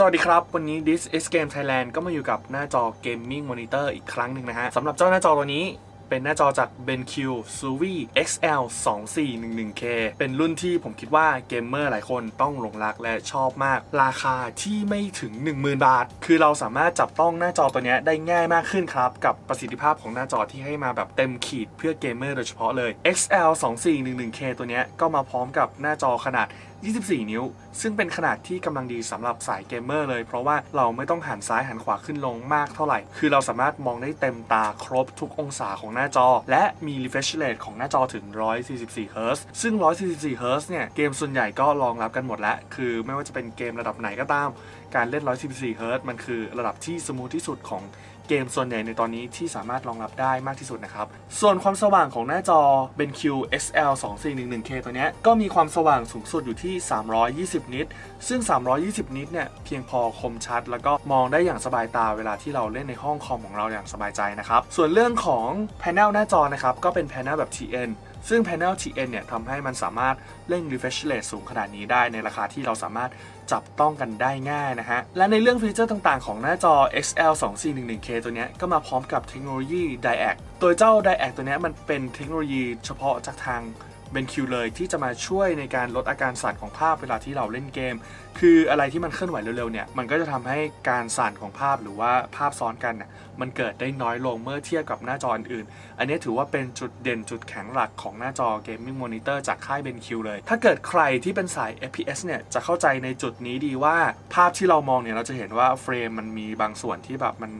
สวัสดีครับ วันนี้ This is Game Thailand ก็มาอยู่กับหน้าจอ Gaming Monitor อีกครั้งหนึ่งนะฮะสำหรับเจ้าหน้าจอตัวนี้เป็นหน้าจอจาก BenQ s u v i XL 2411K เป็นรุ่นที่ผมคิดว่าเกมเมอร์หลายคนต้องหลงรักและชอบมาก ราคาที่ไม่ถึง 10,000 บาท คือเราสามารถจับต้องหน้าจอตัวนี้ได้ง่ายมากขึ้นครับ กับประสิทธิภาพของหน้าจอที่ให้มาแบบเต็มขีดเพื่อเกมเมอร์โดยเฉพาะเลย XL 2411K ตัวนี้ก็มาพร้อมกับหน้าจอขนาด24 นิ้ว ซึ่งเป็นขนาดที่กำลังดีสำหรับสายเกมเมอร์เลย เพราะว่าเราไม่ต้องหันซ้ายหันขวาขึ้นลงมากเท่าไหร่ คือเราสามารถมองได้เต็มตาครบทุกองศาของหน้าจอ และมี refresh rate ของหน้าจอถึง 144 Hz ซึ่ง 144 Hz เนี่ย เกมส่วนใหญ่ก็รองรับกันหมดแล้ว คือไม่ว่าจะเป็นเกมระดับไหนก็ตาม การเล่น 144 Hz มันคือระดับที่สมูทที่สุดของ เกมส่วนใหญ่ในตอนนี้ที่สามารถรองรับได้มากที่สุดนะครับ ส่วนความสว่างของหน้าจอ BenQ XL 2411K ตัวนี้ก็มีความสว่างสูงสุดอยู่ที่ 320 นิต ซึ่ง 320 นิตเนี่ยเพียงพอคมชัด แล้วก็มองได้อย่างสบายตาเวลาที่เราเล่นในห้องคอมของเราอย่างสบายใจนะครับ ส่วนเรื่องของแผงหน้าจอนะครับก็เป็นแผงหน้าแบบ TN ซึ่ง Panel TN เนี่ยทำให้มันสามารถเร่ง refresh rate สูงขนาดนี้ได้ในราคาที่เราสามารถจับต้องกันได้ง่ายนะฮะ และในเรื่องฟีเจอร์ต่างๆ ของหน้าจอ XL 2411K ตัวนี้ก็มาพร้อมกับเทคโนโลยี DiAC ตัวเจ้า DiAC ตัวนี้มันเป็นเทคโนโลยีเฉพาะจากทาง เป็นคิวเลยที่จะมาช่วยในการลดอาการสั่นของภาพเวลาที่เราเล่นเกม คืออะไรที่มันเคลื่อนไหวเร็วๆเนี่ยมันก็จะทำให้การสั่นของภาพหรือว่าภาพซ้อนกันเนี่ยมันเกิดได้น้อยลงเมื่อเทียบกับหน้าจออื่นๆอันนี้ถือว่าเป็นจุดเด่นจุดแข็งหลักของหน้าจอ Gaming Monitor จากค่าย BenQ เลย ถ้าเกิดใครที่เป็นสาย FPS เนี่ยจะเข้าใจในจุดนี้ดีว่าภาพที่เรามองเนี่ยเราจะเห็นว่าเฟรมมันมีบางส่วนที่แบบมัน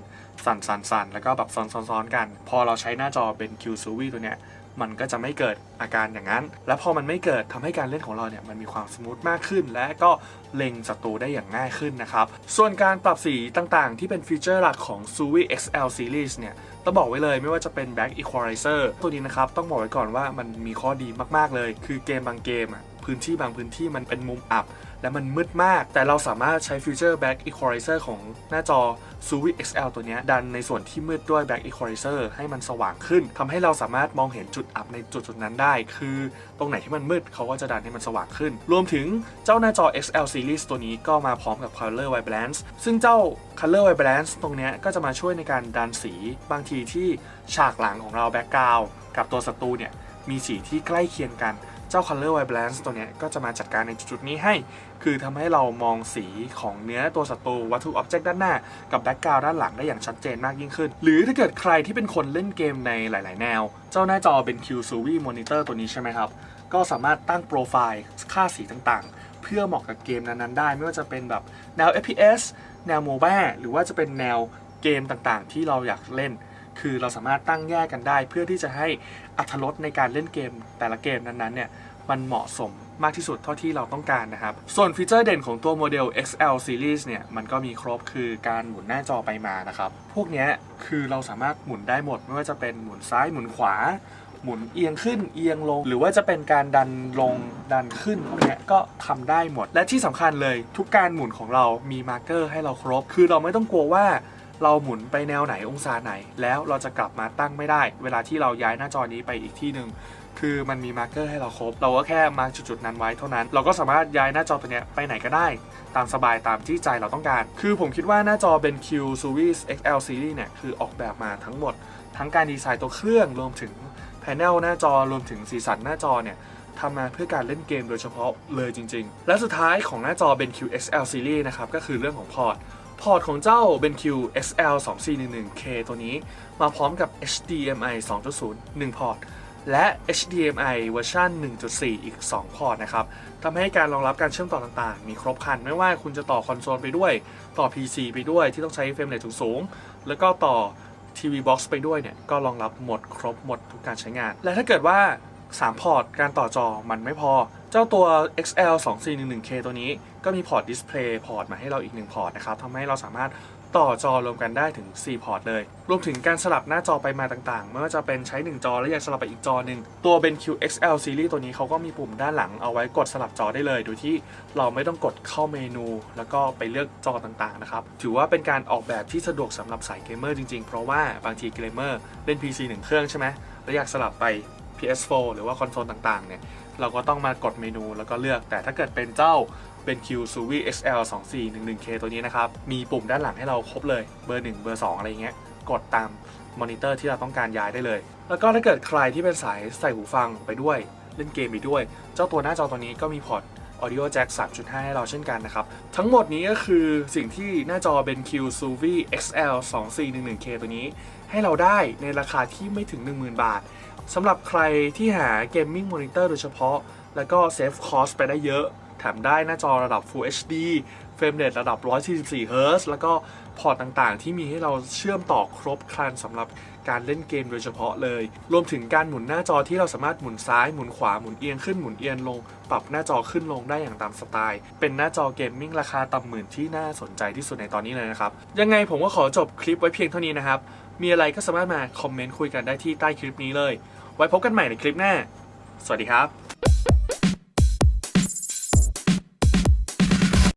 สั่นๆๆ แล้วก็แบบซ้อนๆๆกัน พอเราใช้หน้าจอ BenQ s u v i ตัวเนี้ย มันก็จะไม่เกิดอาการอย่างนั้น และพอมันไม่เกิดทำให้การเล่นของเราเนี่ยมันมีความสมูทมากขึ้น และก็เล็งศัตรูได้อย่างง่ายขึ้นนะครับ ส่วนการปรับสีต่างๆ ที่เป็นฟีเจอร์หลักของ SUI XL Series เนี่ยต้องบอกไว้เลยไม่ว่าจะเป็น Back Equalizer ตัวนี้นะครับต้องบอกไว้ก่อนว่ามันมีข้อดีมากๆเลย คือเกมบางเกมอะ พื้นที่บางพื้นที่มันเป็นมุมอับ และมันมืดมาก แต่เราสามารถใช้ฟีเจอร์ Back Equalizer ของหน้าจอ s u v i XL ตัวนี้ดันในส่วนที่มืดด้วย Back Equalizer ให้มันสว่างขึ้นทำให้เราสามารถมองเห็นจุดอับในจุดจุดๆนั้นได้ คือตรงไหนที่มันมืดเขาก็จะดันให้มันสว่างขึ้น รวมถึงเจ้าหน้าจอ XL Series ตัวนี้ก็มาพร้อมกับ Color Vibrance ซึ่งเจ้า Color Vibrance ตรงนี้ก็จะมาช่วยในการดันสีบางทีที่ฉากหลังของเรา Background กับตัวศัตรูเนี่ยมีสีที่ใกล้เคียงกัน เจ้า Color Vibrance ตัวนี้ก็จะมาจัดการในจุดๆนี้ให้ คือทำให้เรามองสีของเนื้อตัวศัตรูวัตถุอ็อบเจกต์ด้านหน้า กับแบ็กกราวด์ด้านหลังได้อย่างชัดเจนมากยิ่งขึ้น หรือถ้าเกิดใครที่เป็นคนเล่นเกมในหลาย ๆ แนว เจ้าหน้าจอเป็น Q s u v i Monitor ตัวนี้ใช่ไหมครับ ก็สามารถตั้งโปรไฟล์ค่าสีต่างๆ เพื่อเหมาะกับเกมนั้น ๆ ได้ ไม่ว่าจะเป็นแบบแนว FPS แนวโมบ้าหรือว่าจะเป็นแนวเกมต่างๆ ที่เราอยากเล่น คือเราสามารถตั้งแยกกันได้ เพื่อที่จะให้อัตรสในการเล่นเกม แต่ละเกมนั้นๆเนี่ยมันเหมาะสมมากที่สุดเท่าที่เราต้องการนะครับ ส่วนฟีเจอร์เด่นของตัวโมเดล XL Series เนี่ย มันก็มีครบคือการหมุนหน้าจอไปมานะครับ พวกนี้คือเราสามารถหมุนได้หมด ไม่ว่าจะเป็นหมุนซ้ายหมุนขวา หมุนเอียงขึ้นเอียงลง หรือว่าจะเป็นการดันลงดันขึ้นพวกนี้ก็ทำได้หมด และที่สำคัญเลยทุกการหมุนของเรามีมาร์กเกอร์ให้เราครบ คือเราไม่ต้องกลัวว่า เราหมุนไปแนวไหนองศาไหน แล้วเราจะกลับมาตั้งไม่ได้ เวลาที่เราย้ายหน้าจอนี้ไปอีกที่หนึ่งคือมันมีมาร์กเกอร์ให้เราครบ เราก็แค่มาร์กจุดๆนั้นไว้เท่านั้น เราก็สามารถย้ายหน้าจอตัวเนี้ยไปไหนก็ได้ ตามสบายตามที่ใจเราต้องการ คือผมคิดว่าหน้าจอ BenQ s u v i XL Series เนี่ย คือออกแบบมาทั้งหมด ทั้งการดีไซน์ตัวเครื่องรวมถึงแผงหน้าจอรวมถึงสีสันหน้าจอเนี่ยทำมาเพื่อการเล่นเกมโดยเฉพาะเลยจริง ๆ และสุดท้ายของหน้าจอ BenQ XL Series นะครับก็คือเรื่องของพอร์ต พอร์ตของเจ้า BenQ XL 2411K ตัวนี้มาพร้อมกับ HDMI 2.0 1 พอร์ต และ HDMI เวอร์ชัน1.4 อีก 2 พอร์ตนะครับทำให้การรองรับการเชื่อมต่อต่างๆ มีครบครัน ไม่ว่าคุณจะต่อคอนโซลไปด้วย ต่อ PC ไปด้วยที่ต้องใช้เฟรมเรทสูงๆ แล้วก็ต่อ TV Box ไปด้วยเนี่ย ก็รองรับหมดครบหมดทุกการใช้งาน และถ้าเกิดว่า 3 พอร์ตการต่อจอมันไม่พอ เจ้าตัว XL 2411K ตัวนี้ก็มีพอร์ตดิสเพลย์พอร์ตมาให้เราอีก 1 พอร์ตนะครับทำให้เราสามารถต่อจอรวมกันได้ถึง 4 พอร์ตเลย รวมถึงการสลับหน้าจอไปมาต่างๆ ไม่ว่าจะเป็นใช้ 1 จอแล้วอยากสลับไปอีกจอหนึ่ง ตัว BenQ XL Series ตัวนี้เขาก็มีปุ่มด้านหลังเอาไว้กดสลับจอได้เลย โดยที่เราไม่ต้องกดเข้าเมนู แล้วก็ไปเลือกจอต่างๆ นะครับ ถือว่าเป็นการออกแบบที่สะดวกสำหรับสายเกมเมอร์จริงๆ เพราะว่าบางทีเกมเมอร์เล่น PC หนึ่งเครื่องใช่ไหมแล้วอยากสลับไป PS4 หรือว่าคอนโซลต่างๆ เนี่ย เราก็ต้องมากดเมนูแล้วก็เลือก แต่ถ้าเกิดเป็นเจ้า BenQ Suvi XL 2411K ตัวนี้นะครับ มีปุ่มด้านหลังให้เราครบเลย เบอร์ 1 เบอร์ 2 อะไรเงี้ย กดตามมอนิเตอร์ที่เราต้องการย้ายได้เลย แล้วก็ถ้าเกิดใครที่เป็นสายใส่หูฟังไปด้วย เล่นเกมไปด้วย เจ้าตัวหน้าจอตัวนี้ก็มีพอร์ต Audio Jack 3.5 ให้เราเช่นกันนะครับ ทั้งหมดนี้ก็คือสิ่งที่หน้าจอ BenQ Suvi XL 2411K ตัวนี้ ให้เราได้ในราคาที่ไม่ถึง 10,000 บาท สำหรับใครที่หาเกมมิ่งมอนิเตอร์โดยเฉพาะ แล้วก็เซฟคอสไปได้เยอะ แถมได้หน้าจอระดับ Full HD เฟรมเรทระดับ 144 Hz แล้วก็พอร์ตต่างๆ ที่มีให้เราเชื่อมต่อครบครันสำหรับการเล่นเกมโดยเฉพาะเลย รวมถึงการหมุนหน้าจอที่เราสามารถหมุนซ้ายหมุนขวาหมุนเอียงขึ้นหมุนเอียงลง ปรับหน้าจอขึ้นลงได้อย่างตามสไตล์ เป็นหน้าจอเกมมิ่งราคาต่ำหมื่นที่น่าสนใจที่สุดในตอนนี้เลยนะครับ ยังไงผมก็ขอจบคลิปไว้เพียงเท่านี้นะครับ มีอะไรก็สามารถมาคอมเมนต์คุยกันได้ที่ใต้คลิปนี้เลย ไว้พบกันใหม่ในคลิปหน้า สวัสดีครับ